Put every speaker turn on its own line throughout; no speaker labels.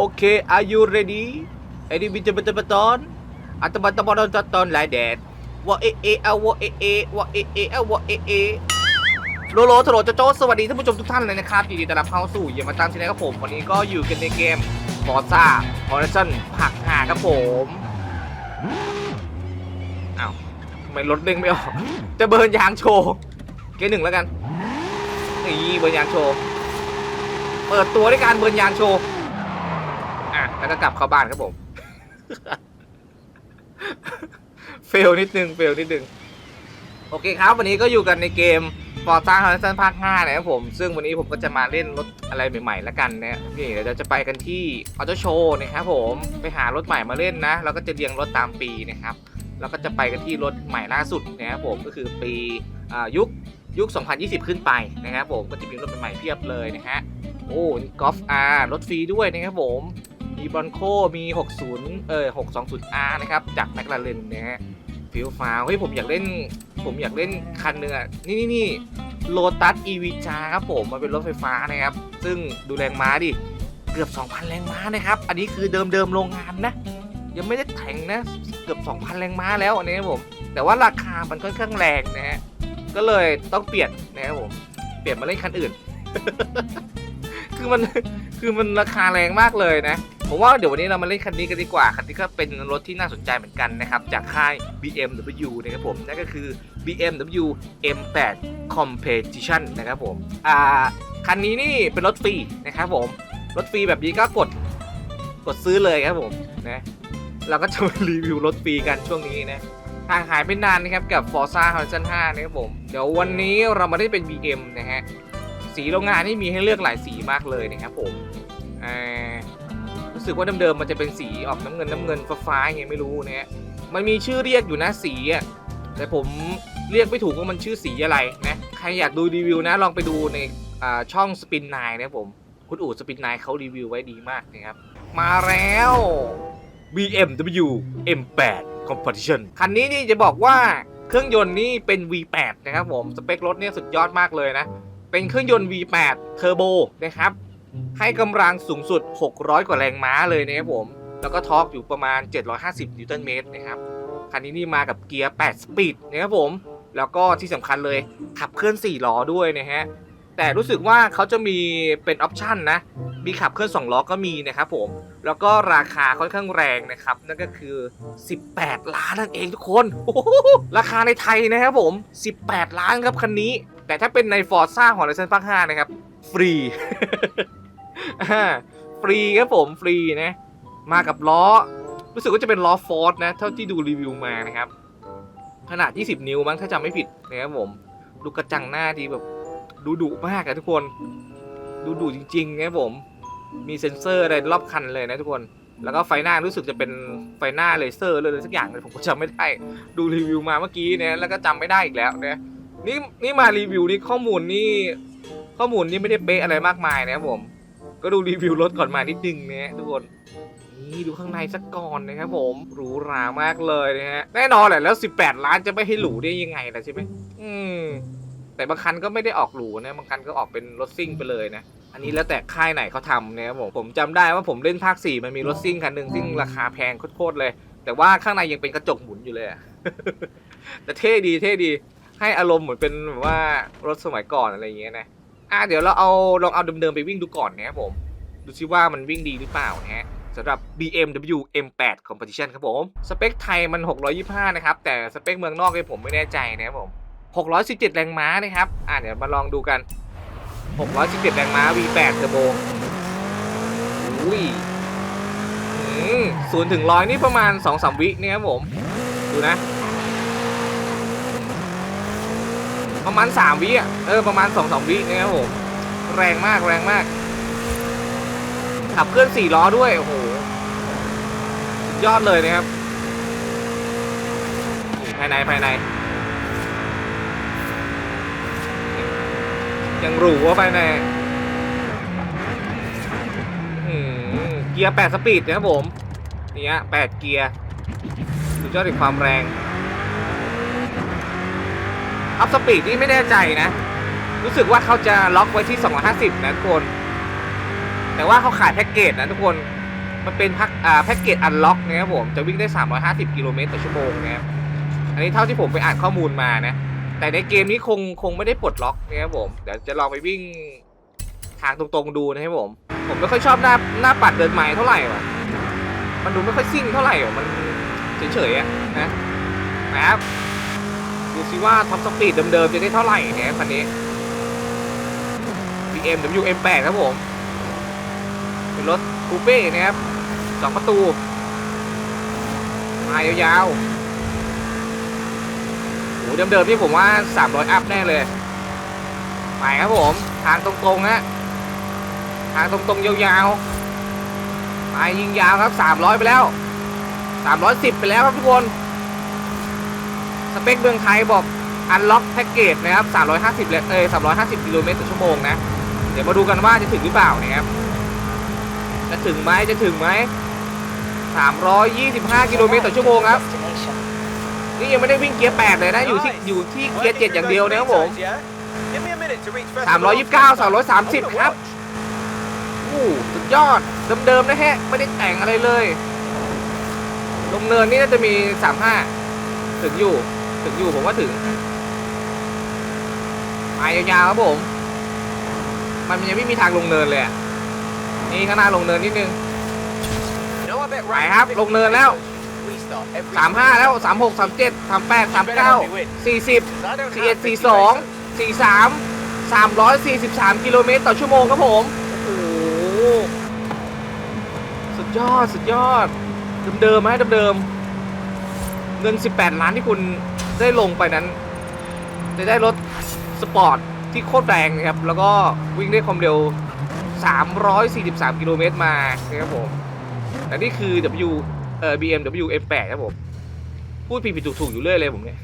โอเค are you ready ไอ้นี่วิจารณ์ตอนอัตบัตตบอลตตอนหลายแดดว่าเอเอเอาว่าเอเอว่าเอเอเอาว่าเอเอโลโลโถโรโจโจสวัสดีท่านผู้ชมทุกท่านเลยนะครับยินดีต้อนรับเข้าสู่อย่ามาตามที่ไหนครับผมวันนี้ก็อยู่กันในเกม Forza Horizon ผักหาครับผมอ้าวทำไมรถเด้งไม่ออกจะเบิร์นยางโชว์เกมหนึ่งแล้วกันนี่เบิร์นยางโชว์เปิดตัวด้วยการเบิร์นยางโชว์ แล้วก็กลับเข้าบ้านครับผม เฟลนิดนึงเฟลนิดนึง โอเคครับ วันนี้ก็อยู่กันในเกม Forza Horizon ภาค5นะครับผม ซึ่งวันนี้ผมก็จะมาเล่นรถอะไรใหม่ๆแล้วกันนะนี่เดี๋ยวเราจะไปกันที่ออโตโชว์นะครับผมไปหารถใหม่มาเล่นนะ แล้วก็จะเรียงรถตามปีนะครับ แล้วก็จะไปกันที่รถใหม่ล่าสุดนะครับผมก็คือปีอ่ายุคยุค 2020 ขึ้นไปนะครับผมก็จะมีรถใหม่ๆเพียบเลยนะฮะโอ้กอล์ฟอาร์รถฟรีด้วยนะครับผม มีบอนโคมี 60 เออ 620R นะครับ จากแมคลาเรนนะฮะฟิลฟ้าเฮ้ย ผมอยากเล่น ผมอยากเล่นคันหนึ่งอะ นี่นี่นี่โลตัสอีวีจาครับผม มันเป็นรถไฟฟ้านะครับ ซึ่งดูแรงม้าดิ เกือบ 2,000 แรงม้านะครับ อันนี้คือเดิมเดิมๆโรงงานนะ ยังไม่ได้แข่งนะ เกือบ 2,000 แรงม้าแล้วอันนี้ครับผม แต่ว่าราคามันค่อนข้างแรงนะฮะ ก็เลยต้องเปลี่ยนนะครับผม เปลี่ยนมาเล่นคันอื่น คือมัน คือมันราคาแรงมากเลยนะ ผมว่าเดี๋ยววันนี้เรามาเล่นคันนี้กันดีกว่า คันนี้ก็เป็นรถที่น่าสนใจเหมือนกันนะครับ จากค่าย BMW นะครับผม นั่นก็คือ BMW M8 Competition นะครับผม อ่า คันนี้นี่เป็นรถฟรีนะครับผม รถฟรีแบบนี้ก็กด กดซื้อเลยครับผมนะเราก็จะมารีวิวรถฟรีกันช่วงนี้นะห่างหายไปนานนะครับกับ Forza Horizon 5 นะครับผม เดี๋ยววันนี้เรามาได้เป็น BM นะฮะ สีโรงงานนี่มีให้เลือกหลายสีมากเลยนะครับผมอ่า รู้สึกว่าเดิมๆมันจะเป็นสีออกน้ำเงินน้ำเงินฟ้าๆยังไงไม่รู้นะฮะมันมีชื่อเรียกอยู่นะสีอะแต่ผมเรียกไม่ถูกว่ามันชื่อสีอะไรนะใครอยากดูรีวิวนะลองไปดูในช่องสปินไนนะผมคุณอู๋สปินไนเขารีวิวไว้ดีมากนะครับ มาแล้ว BMW M8 Competition คันนี้นี่จะบอกว่าเครื่องยนต์นี่เป็น V8 นะครับผม สเปครถเนี่ยสุดยอดมากเลยนะ เป็นเครื่องยนต์ V8 เทอร์โบนะครับ ให้กำลังสูงสุด 600 กว่าแรงม้าเลยนะครับผม แล้วก็ทอร์กอยู่ประมาณ 750 นิวตันเมตรนะครับ คันนี้นี่มากับเกียร์ 8 สปีดนะครับผม แล้วก็ที่สำคัญเลยขับเคลื่อน 4 ล้อด้วยนะฮะ แต่รู้สึกว่าเขาจะมีเป็นออปชันนะ มีขับเคลื่อน 2 ล้อก็มีนะครับผม แล้วก็ราคาค่อนข้างแรงนะครับ นั่นก็คือ 18 ล้านนั่นเองทุกคน ราคาในไทยนะครับผม 18 ล้านครับคันนี้ แต่ถ้าเป็นใน Forza Horizon ภาค5นะครับ ฟรี ฟรีครับผมฟรีนะ มากับล้อ รู้สึกว่าจะเป็นล้อฟอร์ดนะ เท่าที่ดูรีวิวมานะครับ ขนาด 20 นิ้วมั้งถ้าจำไม่ผิดนะครับผม ดูกระจังหน้าดีแบบดูดุมากอะทุกคน ดูดุจริงๆนะครับผม มีเซ็นเซอร์อะไรรอบคันเลยนะทุกคนแล้วก็ไฟหน้ารู้สึกจะเป็นไฟหน้าเลเซอร์เลยสักอย่างเลยผมก็จำไม่ได้ ดูรีวิวมาเมื่อกี้เนี่ยแล้วก็จำไม่ได้อีกแล้วนี่ยนี่นี่มารีวิวนี่ข้อมูลนี่ข้อมูลนี่ไม่ได้เป๊ะอะไรมากมายนะครับผม ก็ดูรีวิวรถก่อนมานิดนึงนะทุกคนนี่ดูข้างในสักก่อนนะครับผมหรูหรามากเลยนะฮะแน่นอนแหละแล้ว 18 ล้านจะไม่ให้หรูได้ยังไงล่ะใช่ไหมอืมแต่บางคันก็ไม่ได้ออกหรูนะบางคันก็ออกเป็นรถซิ่งไปเลยนะอันนี้แล้วแต่ค่ายไหนเขาทำนะครับผมผมจำได้ว่าผมเล่นภาค 4 มันมีรถซิ่งคันหนึ่งซึ่งราคาแพงโคตรเลย แต่ว่าข้างในยังเป็นกระจกหมุนอยู่เลยแต่เท่ดีเท่ดีให้อารมณ์เหมือนเป็นแบบว่ารถสมัยก่อนอะไรอย่างเงี้ยนะ อะเดี๋ยวเราเอาลองเอาเดิมๆไปวิ่งดูก่อนนะครับผม ดูซิว่ามันวิ่งดีหรือเปล่านะฮะสำหรับ BMW M8 Competition ครับผม สเปคไทยมัน 625 นะครับ แต่สเปคเมืองนอกเนี่ยผมไม่แน่ใจนะครับผม 617 แรงม้านะครับ อะเดี๋ยวมาลองดูกัน 617 แรงม้า V8 เทอร์โบอุ้ยศูนย์ถึงร้อยนี่ประมาณ 2-3 วินี่ยครับผม ดูนะ ประมาณ3วิอะเออประมาณ2-3วิเนี่ยครับผมแรงมากแรงมาก ขับเคลื่อน4ล้อด้วยโอ้โหยอดเลยนะครับภายในภายใน ยังหรูว่าภายในเกียร์8สปีดนะครับผมนี่ฮะ8เกียร์สุดยอดในความแรง อัพสปีดนี่ไม่แน่ใจนะ รู้สึกว่าเขาจะล็อกไว้ที่ 250 นะทุกคน แต่ว่าเขาขายแพ็กเกจนะทุกคน มันเป็นพักแพ็กเกจอันล็อกนะครับผม จะวิ่งได้ 350 กิโลเมตรต่อชั่วโมงนะครับ อันนี้เท่าที่ผมไปอ่านข้อมูลมานะ แต่ในเกมนี้คงคงไม่ได้ปลดล็อกนะครับผม เดี๋ยวจะลองไปวิ่งทางตรงๆดูนะครับผม ผมไม่ค่อยชอบหน้าหน้าปัดเดินไม้เท่าไหร่ว่ะมันดูไม่ค่อยซิ่งเท่าไหร่ว่ะมันเฉยๆอะนะนะครับ ดูซิว่าท็อปสปีดเดิมๆจะได้เท่าไหร่เนี่ยคันนี้ BMW M8 ครับผม เป็นรถคูเป้นะครับสองประตู มายาวๆโอ้เดิมๆที่ผมว่า 300 อัพแน่เลย ไปครับผม ทางตรงๆฮะทางตรงๆ ยาวๆ ไปยิงยาวครับ 300 ไปแล้ว 310 ไปแล้วครับทุกคน เปคเมืองไทยบอกอันล็อกแพ็กเกจนะครับ350เลยเอ้ย350กิโลเมตรต่อชั่วโมงนะ เดี๋ยวมาดูกันว่าจะถึงหรือเปล่านะครับ จะถึงไหมจะถึงไหม325 กิโลเมตรต่อชั่วโมงครับ นี่ยังไม่ได้วิ่งเกียร์8เลยนะ อยู่ที่อยู่ที่เกียร์7อย่างเดียวนะครับผม329 330 ครับอู้สุดยอด เดิมๆนะฮะ ไม่ได้แต่งอะไรเลย ลงเนินนี่น่าจะมี 35 ถึงอยู่ ถึงอยู่ผมว่าถึงมายาวๆครับผม มันยังไม่มีทางลงเนินเลยอะนี่ข้างหน้าลงเนินนิดนึง
ไปครับลงเนินแล้ว
35แล้ว36 37 38 39 40 41 42 43 343กิโลเมตรต่อชั่วโมงครับผมโอ้โหสุดยอดสุดยอดเดิมๆไหมเดิมๆเงิน18ล้านที่คุณ ได้ลงไปนั้นจะได้รถสปอร์ตที่โคตรแรงนะครับ แล้วก็วิ่งได้ความเร็ว 343 กิโลเมตรมานะครับผมแต่นี่คือ W เอ่อ BMW M8 ครับผม พูดผิดผิดถูกถูกอยู่เรื่อยเลยผมเนี่ย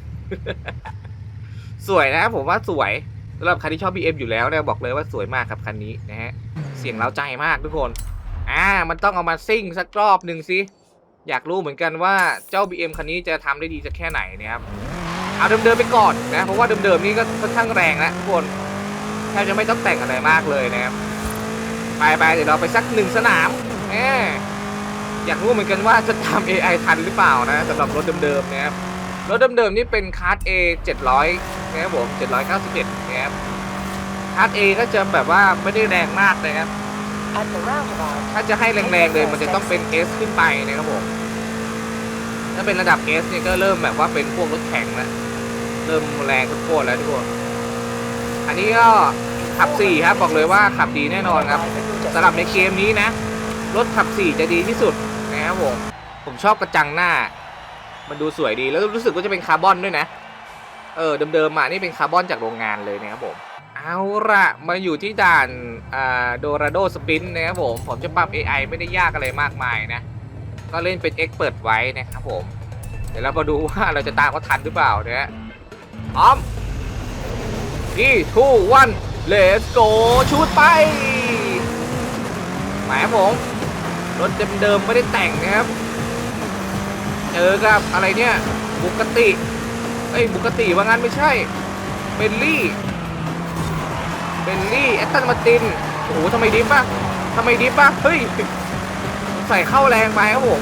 สวยนะผมว่าสวยสำหรับใครที่ชอบ BM อยู่แล้วเนี่ยบอกเลยว่าสวยมากครับคันนี้นะฮะ เสียงเร้าใจมากทุกคน อ่า มันต้องเอามาซิ่งสักรอบหนึ่งสิ อยากรู้เหมือนกันว่าเจ้า BM คันนี้จะทำได้ดีสักแค่ไหนนะครับ เอาเดิมๆไปก่อนนะ เพราะว่าเดิมๆนี่ก็ค่อนข้างแรงแล้วทุกคนแทบจะไม่ต้องแต่งอะไรมากเลยนะครับ ไปไปๆเดี๋ยวเราไปสักหนึ่งสนามแหมอยากรู้เหมือนกันว่าจะตาม AI ทันหรือเปล่านะสำหรับรถเดิมๆนะครับรถเดิมๆนี่เป็นคาร์ด A 700นะครับผม791นะครับคาร์ด A ก็จะแบบว่าไม่ได้แรงมากนะครับถ้าจะให้แรงๆเลยมันจะต้องเป็น S ขึ้นไปนะครับผมถ้าเป็นระดับ S เนี่ยก็เริ่มแบบว่าเป็นพวกรถแข็งแล้ว เริ่มแรงโคตรแล้วทุกคน อันนี้ก็ขับ4ครับบอกเลยว่าขับดีแน่นอนครับสำหรับในเกมนี้นะ รถขับ4จะดีที่สุดนะครับผม ผมชอบกระจังหน้า มันดูสวยดีแล้วรู้สึกว่าจะเป็นคาร์บอนด้วยนะ เออเดิมๆมานี่เป็นคาร์บอนจากโรงงานเลยนะครับผม เอาละมาอยู่ที่ด่านอ่าโดราโดสปินนะครับผม ผมจะปรับ AI ไม่ได้ยากอะไรมากมายนะ ก็เล่นเป็น X เปิดไว้นะครับผม เดี๋ยวเรามาดูว่าเราจะตามเขาทันหรือเปล่าเนี่ย พร้อมที่ทูวันเลสโกชูดไปแหมผมรถเดิมๆไม่ได้แต่งนะครับ เจอกับอะไรเนี่ยบุกติเอ้ยบุกติว่างั้นไม่ใช่เบนลี่เบนลี่แอตตันมาตินโอ้โหทำไมดิฟป่ะทำไมดิฟป่ะเฮ้ย ใส่เข้าแรงไปครับผม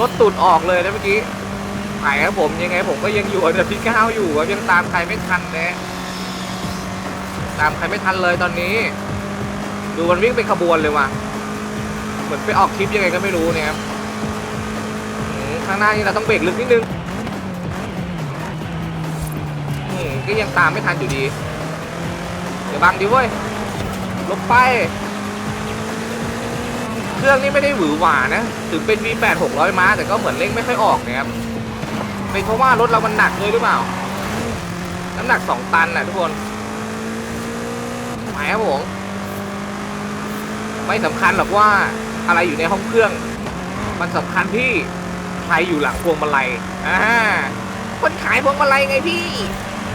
รถตุดออกเลยนะเมื่อกี้ ไปครับผมยังไงผมก็ยังอยู่อันดับที่เก้าอยู่ครับยังตามใครไม่ทันนะตามใครไม่ทันเลยตอนนี้ ดูมันวิ่งเป็นขบวนเลยว่ะเหมือนไปออกทริปยังไงก็ไม่รู้เนี่ยครับข้างหน้านี่เราต้องเบรกลึกนิดนึงก็ยังตามไม่ทันอยู่ดี เดี๋ยวบังดิเว้ยลบไป เครื่องนี่ไม่ได้หวือหวานะ ถึงเป็น V8 600 ม้า แต่ก็เหมือนเร่งไม่ค่อยออกนะครับ เป็นเพราะว่ารถเรามันหนักเลยหรือเปล่า น้ำหนัก2ตันนะทุกคนหมายครับผม ไม่สำคัญหรอกว่าอะไรอยู่ในห้องเครื่อง มันสำคัญที่ใครอยู่หลังพวงมาลัยอ่าคนขายพวงมาลัยไงพี่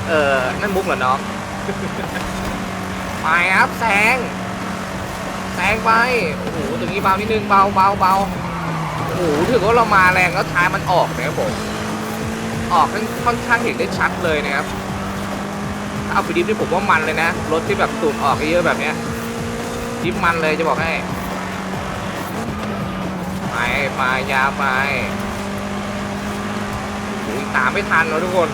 เออนั่นมุกเหรอน้องไปครับแซงแซงไป โอ้โหตรงนี้เบานิดนึงเบาเบาเบาโอ้โหถือว่าเรามาแรงแล้วท้ายมันออกนะครับผม ออกค่อนข้างเห็นได้ชัดเลยนะครับถ้าเอาไปดิฟนี่ผมว่ามันเลยนะ รถที่แบบตูดออกเยอะแบบเนี้ยดิฟมันเลยจะบอกให้ไปไปยาไปตามไม่ทันแล้วทุกคน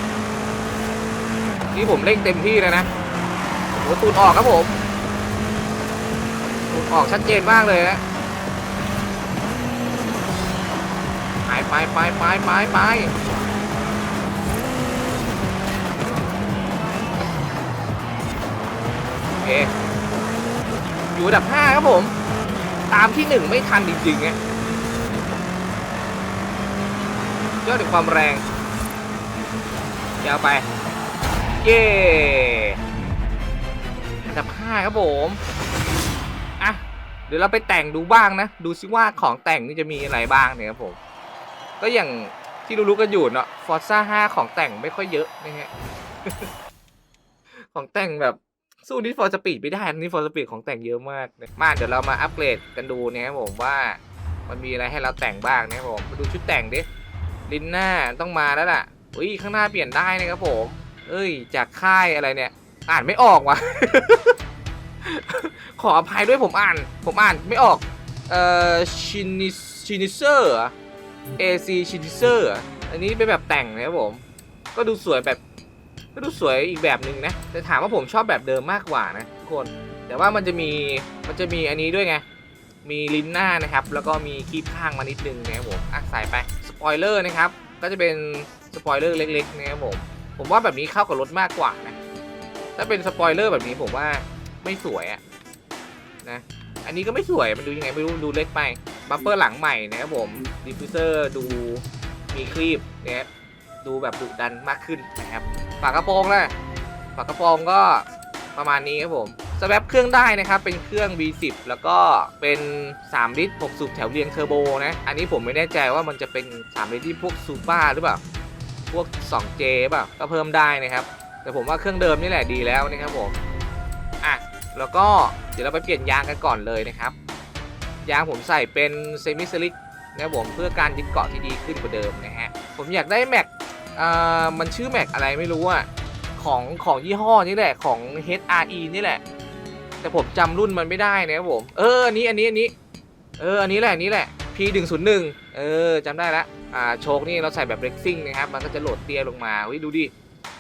นี่ผมเร่งเต็มที่เลยนะโอ้โหตูดออกครับผมตูดออกชัดเจนมากเลยนะไปไปไปไปไปไป เค อยู่อันดับห้าครับผม ตามที่หนึ่งไม่ทันจริงๆไงยยอดถึงความแรงยาวไป เย้อันดับห้าครับผม อะ เดี๋ยวเราไปแต่งดูบ้างนะ ดูซิว่าของแต่งนี่จะมีอะไรบ้างเนี่ยครับผม ก็อย่างที่รู้ๆกันอยู่เนาะฟอร์ซ่า5 ของแต่งไม่ค่อยเยอะนะฮะ ของแต่งแบบ สู้นิดฟอร์สปีดไม่ได้นิดฟอร์สปีดของแต่งเยอะมากนะมาเดี๋ยวเรามาอัปเกรดกันดูนะครับผมว่ามันมีอะไรให้เราแต่งบ้างนะครับผมมาดูชุดแต่งดิลินหน้าต้องมาแล้วล่ะอุ้ยข้างหน้าเปลี่ยนได้นะครับผม เอ้ย จากค่ายอะไรเนี่ย อ่านไม่ออกว่ะ ขออภัยด้วยผมอ่าน ผมอ่านไม่ออก เอ่อชินิชินิเซอร์ AC ชินิเซอร์อันนี้เป็นแบบแต่งนะครับผม ก็ดูสวยแบบ ก็ดูสวยอีกแบบหนึ่งนะ แต่ถามว่าผมชอบแบบเดิมมากกว่านะทุกคน แต่ว่ามันจะมี มันจะมีอันนี้ด้วยไง มีลิ้นหน้านะครับ แล้วก็มีคีบข้างมานิดนึงนะครับผม อะใส่ไป สปอยเลอร์นะครับ ก็จะเป็นสปอยเลอร์เล็กๆนะครับผม ผมว่าแบบนี้เข้ากับรถมากกว่านะ ถ้าเป็นสปอยเลอร์แบบนี้ผมว่าไม่สวยอะนะ อันนี้ก็ไม่สวย มันดูยังไงไม่รู้ ดูเล็กไป บัฟเฟอร์หลังใหม่นะครับผม ดิฟฟิวเซอร์ดูมีครีบนะครับดูแบบดุดันมากขึ้นนะครับ ฝากระโปรงนะฝากระโปรงก็ประมาณนี้ครับผมสแวปเครื่องได้นะครับ เป็นเครื่อง V10 แล้วก็เป็น 3 ลิตร 6 สูบแถวเรียงเทอร์โบนะ อันนี้ผมไม่แน่ใจว่ามันจะเป็น 3 ลิตรที่พวกซูเปอร์หรือเปล่า พวก 2J เปล่าก็เพิ่มได้นะครับ แต่ผมว่าเครื่องเดิมนี่แหละดีแล้วนะครับผม อะ แล้วก็เดี๋ยวเราไปเปลี่ยนยางกันก่อนเลยนะครับ ยางผมใส่เป็นเซมิสลิกนะครับผมเพื่อการยึดเกาะที่ดีขึ้นกว่าเดิมนะฮะ ผมอยากได้แม็ก อ่ามันชื่อแม็กอะไรไม่รู้อะของของยี่ห้อนี่แหละของ HRE นี่แหละ แต่ผมจำรุ่นมันไม่ได้นะครับผมเอออันนี้อันนี้อันนี้เอออันนี้แหละอันนี้แหละ P101 เออจำได้ละอ่าโชคนี่เราใส่แบบเร็กซิ่งนะครับมันก็จะโหลดเตี้ยลงมาเฮ้ยดูดิ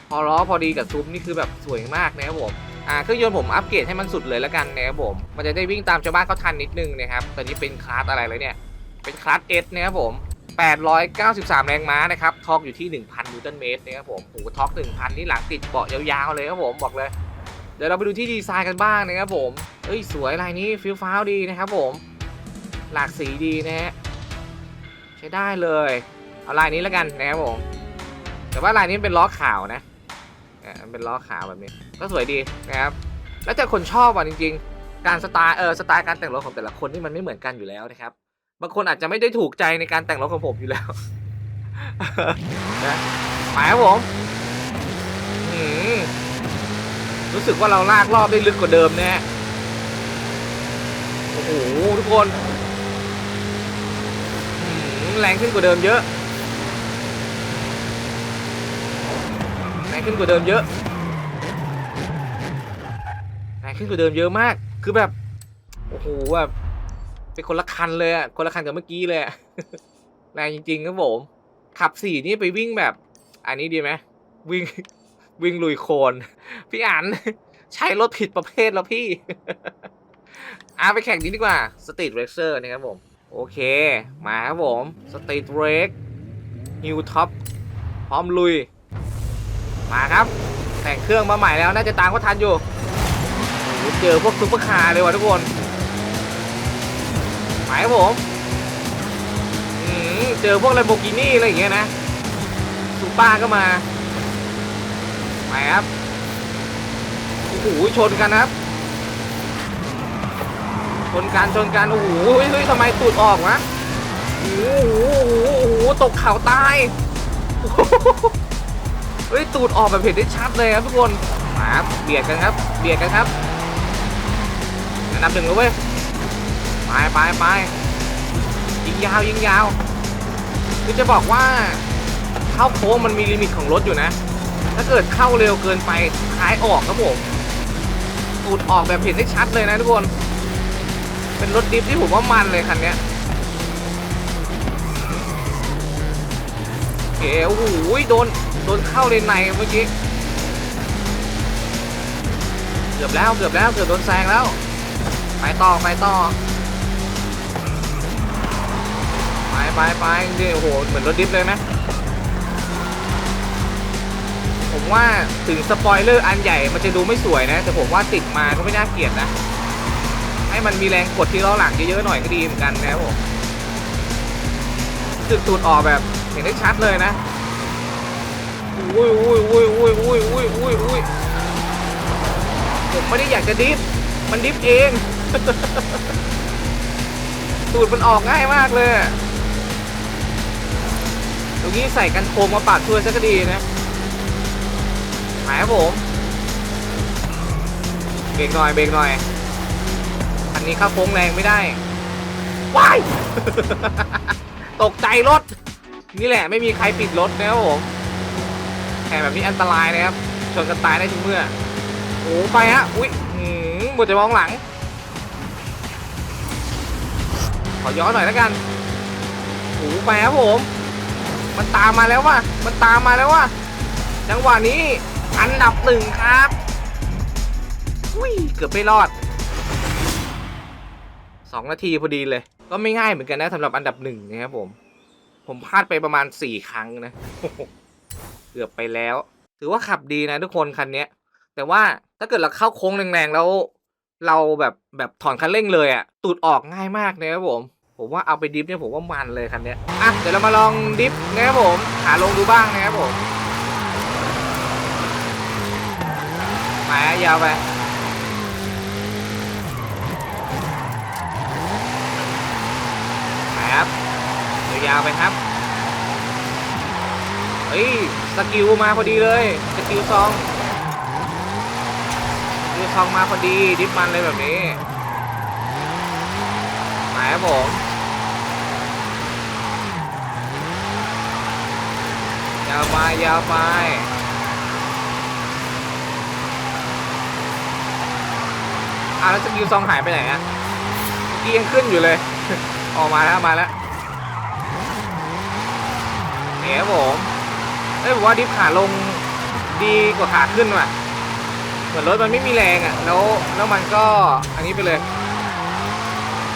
พอล้อพอดีกับซุ้มนี่คือแบบสวยมากนะครับผมอ่าเครื่องยนต์ผมอัปเกรดให้มันสุดเลยแล้วกันนะครับผมมันจะได้วิ่งตามชาวบ้านเขาทันนิดนึงนะครับตอนนี้เป็นคลาสอะไรเลยเนี่ยเป็นคลาส S นะครับผม 893 แรงม้านะครับทอร์กอยู่ที่ 1,000 นิวตันเมตรนะครับผมโอ้โหทอร์ก1,000 นี่หลังติดเบาะยาวๆเลยครับผมบอกเลย เดี๋ยวเราไปดูที่ดีไซน์กันบ้างนะครับผมเอ้ยสวยลายนี้ฟิลฟ้าวดีนะครับผม หลากสีดีนะฮะใช้ได้เลย เอาลายนี้แล้วกันนะครับผม แต่ว่าลายนี้เป็นล้อขาวนะอ่ามันเป็นล้อขาวแบบนี้ ก็สวยดีนะครับ แล้วแต่คนชอบอะจริง ๆ การสไตล์เออสไตล์การแต่งรถของแต่ละคนนี่มันไม่เหมือนกันอยู่แล้วนะครับ บางคนอาจจะไม่ได้ถูกใจในการแต่งรถของผมอยู่แล้วนะไปครับผมรู้สึกว่าเราลากรอบได้ลึกกว่าเดิมแน่โอ้โหทุกคนแรงขึ้นกว่าเดิมเยอะแรงขึ้นกว่าเดิมเยอะแรงขึ้นกว่าเดิมเยอะมาก คือแบบ โอ้โหแบบ เป็นคนละคันเลยอะคนละคันกับเมื่อกี้เลยอะแรงจริงๆครับผมขับสี่นี่ไปวิ่งแบบ อันนี้ดีไหมวิ่งวิ่งลุยโคลนพี่อันใช้รถผิดประเภทแล้วพี่อาไปแข่งนี้ดีกว่าสตรีทเร c เซอร์นะครับผม โอเค มาครับผมสตรีทเร c ฮิวท็อปพร้อมลุย มาครับ แต่งเครื่องมาใหม่แล้ว น่าจะตามก็ทันอยู่ เจอพวกซุปเปอร์คาร์เลยว่ะทุกคน ไปครับผมเจอพวก Lamborghini อะไรอย่างเงี้ยนะซูปอร์ก็มาไปครับโอ้โหชนกันครับ ชนกันชนกันโอ้โหเฮ้ยทำไมตูดออกวะโอ้โหโอ้โหตกเขาตายเฮ้ยตูดออกแบบเห็นได้ชัดเลยครับทุกคนมาเบียดกันครับ เบียดกันครับอันดับหนึ่งเลยเว้ย ไปไปไปยิงยาวยิงยาวคือจะบอกว่าเข้าโค้งมันมีลิมิตของรถอยู่นะ ถ้าเกิดเข้าเร็วเกินไปท้ายออกครับผมตูดออกแบบเห็นได้ชัดเลยนะทุกคน เป็นรถดิฟที่ผมว่ามันเลยคันนี้ยเคโอ้โหโดนโดนเข้าเลนในเมื่อกี้เกือบแล้วเกือบแล้วเกือบโดนแซงแล้ว ไปต่อไปต่อ ไปไปไปนี่โอ้โห เหมือนรถดิฟเลยไหมผมว่าถึงสปอยเลอร์อันใหญ่มันจะดูไม่สวยนะ แต่ผมว่าติดมาก็ไม่น่าเกลียดนะ ให้มันมีแรงกดที่ล้อหลังเยอะๆหน่อยก็ดีเหมือนกันนะครับผมสึกตูดออกแบบเห็นได้ชัดเลยนะอุ้ยอุ้ยอุ้ยอุ้ยอุ้ยอุ้ยอุ้ยอุ้ยผมไม่ได้อยากจะดิฟมันดิฟเองตูดมันออกง่ายมากเลย รงนี้ใส่กันโคมมาปาดช่วยซะก็ดีนะหายครับผม เบรกหน่อยเบรกหน่อย อันนี้ข้าโค้งแรงไม่ได้ว้ายตกใจรถ นี่แหละไม่มีใครปิดรถนะครับผมแข่งแบบนี้อันตรายนะครับ ชนกันตายได้ทุกเมื่อ โอ้ไปฮะ อุ้ยหมหมดจะมองหลัง ขอย้อนหน่อยแล้วกันโอ้ไปครับผม มันตามมาแล้วว่ะ มันตามมาแล้วว่ะ จังหวะนี้อันดับหนึ่งครับ อุ้ย เกือบไม่รอดสองนาทีพอดีเลย ก็ไม่ง่ายเหมือนกันนะสำหรับอันดับหนึ่งนะครับผม ผมพลาดไปประมาณสี่ครั้งนะ เกือบไปแล้ว ถือว่าขับดีนะทุกคนคันนี้แต่ว่าถ้าเกิดเราเข้าโค้งแรงๆแล้ว เราแบบแบบถอนคันเร่งเลยอะ่ะตูดออกง่ายมากนะครับผม ผมว่าเอาไปดิฟเนี่ยผมว่ามันเลยคันเนี้ยอะเดี๋ยวเรามาลองดิฟนะครับผมขาลงดูบ้างนะครับผมมายาวไปครับยาวไปครับเฮ้ยสกิลมาพอดีเลยสกิลซองสกิลซองมาพอดีดิฟมันเลยแบบนี้ไปครับผมาวไปยาวไปอะแล้วสกิลซองหายไปไหนอะเมื่อกี้ยังขึ้นอยู่เลย ออกมาแล้วมาแล้วเอ๋ผมเอ้ยผมว่าดิฟขาลงดีกว่าขาขึ้นว่ะเหมือนรถมันไม่มีแรงอะแล้วแล้วมันก็อันนี้ไปเลย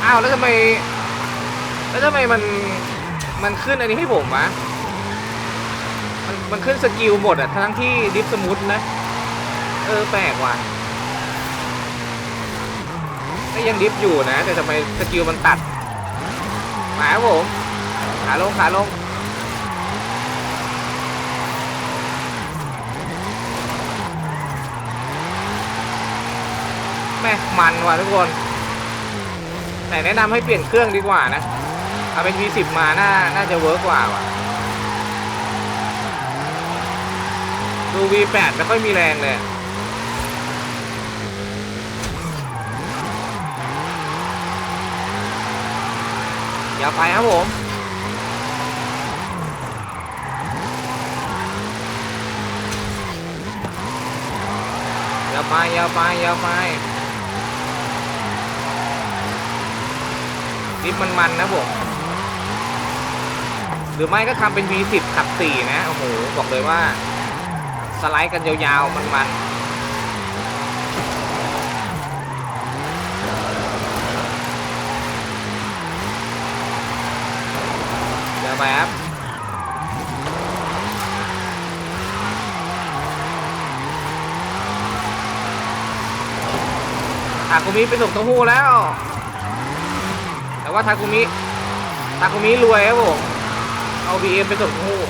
อ้าวแล้วทำไมแล้วทำไมมันมันขึ้นอันนี้ให้ผมวะ มันขึ้นสกิลหมดอะ ทั้งที่ดิฟสมูทนะ เออ แปลกว่ะก็ยังดิฟอยู่นะ แต่ทำไมสกิลมันตัด มาครับผม ขาลง ขาลง แม่มันว่ะทุกคน แต่แนะนำให้เปลี่ยนเครื่องดีกว่านะ เอาเป็น V10 มา น่า น่าจะเวิร์กกว่าว่ะ ดู V8 ไม่ค่อยมีแรงเลยอย่าไปครับผมอย่าไปอย่าไปอย่าไปดิฟมันมันนะผมหรือไม่ก็ทำเป็น V10 ขับ4นะ โอ้โห บอกเลยว่า สไลด์กันยาวๆ มันๆเดี๋ยวไปครับทาคุมิไปส่งเต้าหู้แล้ว แต่ว่าทาคุมิทาคุมิรวยครับผม เอาบีเอ็มไปส่งเต้าหู้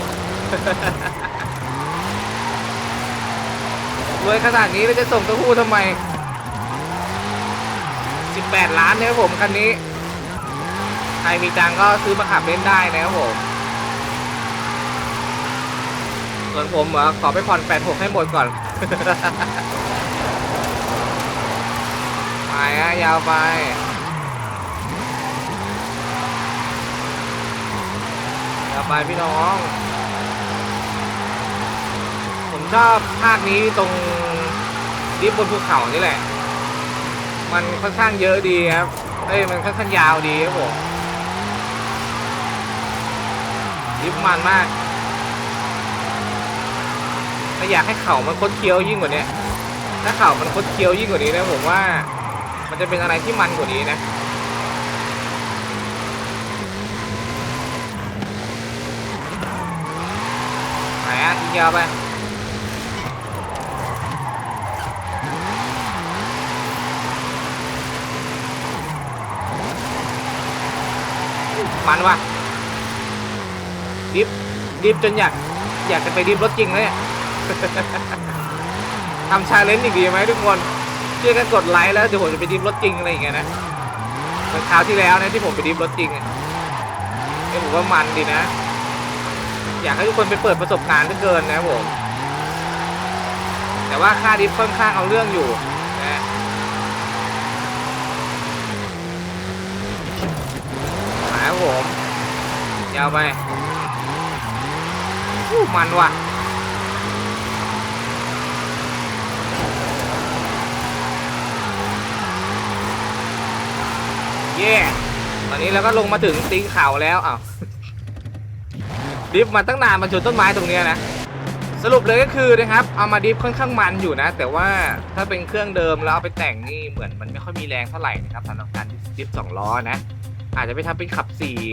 รวยขนาดนี้แล้วจะส่งเต้าหู้ทำไม 18 ล้านนะครับผมคันนี้ ใครมีตังก็ซื้อมาขับเล่นได้นะครับผม ส่วนผมเหรอขอไปผ่อน 86 ให้หมดก่อน ไปฮะยาวไปยาวไปพี่น้อง ชอบภาคนี้ตรงดิบบนภูเขานี่แหละ มันค่อนข้างเยอะดีครับ เอ้ยมันค่อนข้างยาวดีครับผมดิบมันมากแต่อยากให้เข่ามันคดเคี้ยวยิ่งกว่านี้ถ้าเข่ามันคดเคี้ยวยิ่งกว่านี้นะผมว่า มันจะเป็นอะไรที่มันกว่านี้นะไหนอะยิงยาวไป มันว่ะดิฟดิฟจนอยาก อยากจะไปดิฟรถจริงเลยเนี่ยทำชาเลนจ์อีกดีไหมทุกคนช่วยกันกดไลค์แล้วเดี๋ยวผมจะไปดิฟรถจริงอะไรอย่างเงี้ยนะเมือคราวที่แล้วนะที่ผมไปดิฟรถจริงอะเอ้ยผมว่ามันดีนะ อยากให้ทุกคนไปเปิดประสบการณ์เหลือเกินนะผมแต่ว่าค่าดิฟค่อนข้างเอาเรื่องอยู่นะมาครับ ผมยาวไปอู้มันว่ะเย่ตอนนี้เราก็ลงมาถึงตีนเขาแล้วอ้าวดิฟมาตั้งนานมาชนต้นไม้ตรงเนี้ยนะ สรุปเลยก็คือนะครับ เอามาดิฟค่อนข้างมันอยู่นะ แต่ว่าถ้าเป็นเครื่องเดิมแล้วเอาไปแต่งนี่เหมือนมันไม่ค่อยมีแรงเท่าไหร่นะครับสำหรับการดิฟสองล้อนะ อาจจะไปทำเป็นขับ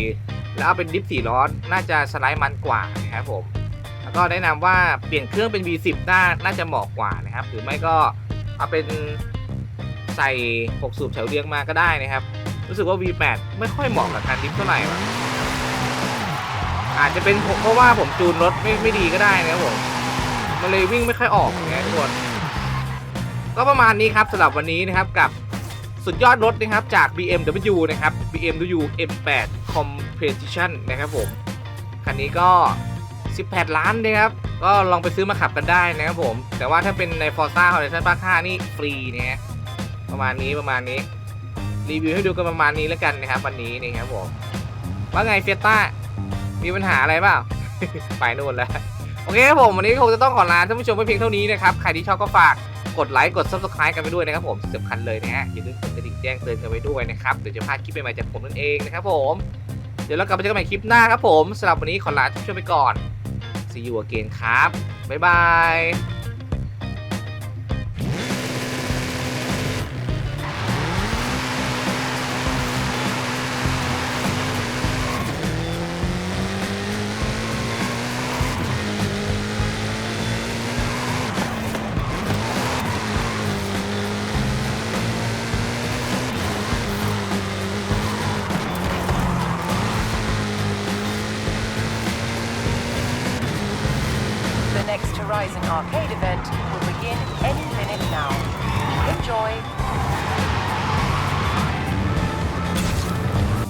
4 แล้วเอาเป็นดิฟ4ล้อน่าจะสไลด์มันกว่านะครับผม แล้วก็แนะนำว่าเปลี่ยนเครื่องเป็น V10 น่าน่าจะเหมาะกว่านะครับ หรือไม่ก็เอาเป็นใส่ 6 สูบแถวเรียงมาก็ได้นะครับ รู้สึกว่า V8 ไม่ค่อยเหมาะกับการดิฟเท่าไหร่อาจจะเป็นเพราะว่าผมจูนรถไม่ไม่ดีก็ได้นะครับผมมันเลยวิ่งไม่ค่อยออกอย่างเงี้ยทุกคนก็ประมาณนี้ครับสำหรับวันนี้นะครับกับสุดยอดรถนะครับจาก BMW นะครับ BMW M8 Competition นะครับผม คันนี้ก็ 18 ล้านนะครับ ก็ลองไปซื้อมาขับกันได้นะครับผม แต่ว่าถ้าเป็นใน Forza Horizon Park 5นี่ฟรีเนี่ยประมาณนี้ประมาณนี้ รีวิวให้ดูกันประมาณนี้แล้วกันนะครับ วันนี้นี่ครับผม ว่าไงเฟียต้ามีปัญหาอะไรเปล่าไปนู่นแล้ว โอเคครับผม วันนี้คงจะต้องขอลาท่านผู้ชมไปเพียงเท่านี้นะครับ ใครที่ชอบก็ฝาก กดไลค์กด subscribe กันไปด้วยนะครับผมสิ่งสำคัญเลยนะฮะอย่าลืมกดกระดิ่งแจ้งเตือนกันไปด้วยนะครับเดี๋ยวจะพลาดคลิปใหม่ๆจากผมนั่นเองนะครับผมเดี๋ยวเรากลับมาเจอกันใหม่คลิปหน้าครับผมสำหรับวันนี้ขอลาท่านไปก่อน see you again ครับบ๊ายบาย